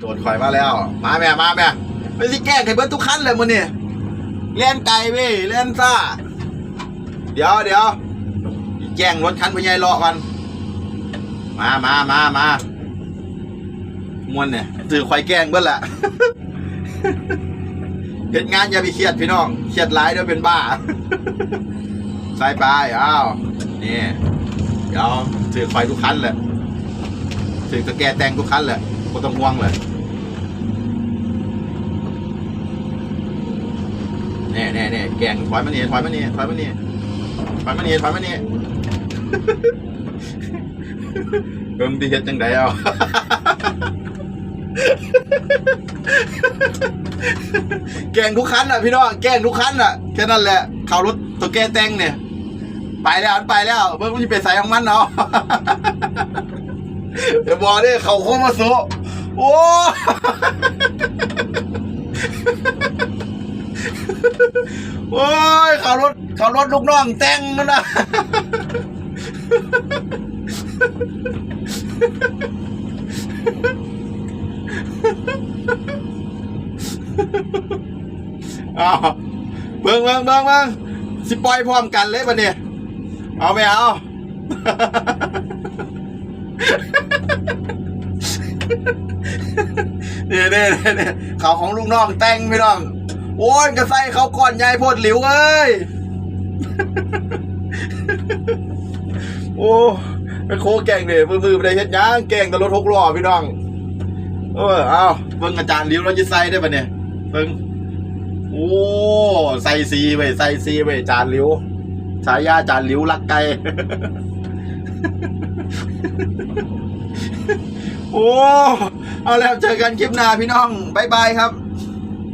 โจทย์ข่อยมาแล้ว มาแม่มาแม่ไปสิแกล้งใครเบิดทุกคันเลยมันนี่เล่นไก่เว้ยเล่นซ่า เดี๋ยวเดี๋ยวแจ้งรถคันพญายรอกัน มามามามามวนเนี่ยถือควายแกล้งเบิ้ลละเหตุงานอย่าไปเครียดพี่น้อง เครียดร้ายเดี๋ยวเป็นบ้าใส่ไปอ้าว นี่ เดี๋ยวถือควายทุกคันเลยถือตะแกแต่งทุกคันเลย ก็ต้องห่วงเลยแน่แน่แน่แกงถอยมานี่ถอยมานี่ถอยมานี่ถอยมานี่ถอยมานี่เบิ่งที่เฮ็ดจังไดเอาแกงทุกคันอะพี่น้องแกงทุกคันอะแค่นั้นแหละข่าวรถตัวแกแตงเนี่ย ไปแล้วไปแล้วเบิ่งมันจะไปใส่ของมันเนาะ เดี๋ยวบอกดิเขาโค้งมาสุโอ้โอ้ยขับรถขับรถลูกน้องแต่งมันนะอ้าวเบิ่งเบิ่งเบิ่งเบิ่งสิปล่อยพร้อมกันเลยปะเนี่ยเอาไม่เอา เนี่ยเนี่ยเนี่ยเนี่ยเขาของลูกน้องแต่งพี่น้อง โอ้ยกระใส่เขาก่อนยายพดหลิวเอ้ย โอ้เป็นโคแกงเนี่ยมือๆไปได้เฮ็ดหยังแกงแต่รถหกล้อพี่น้อง เออเอาเบิ่งอาจารย์หลิวเราจะใส่ได้ปะเนี่ยเบิ่งโอ้ใส่ซีไว้ยใส่ซีไว้ยจานหลิวฉายาจานหลิวรักไก่ อ้เอาแล้วเจอกันคลิปหน้าพี่น้องบ๊ายบายครับ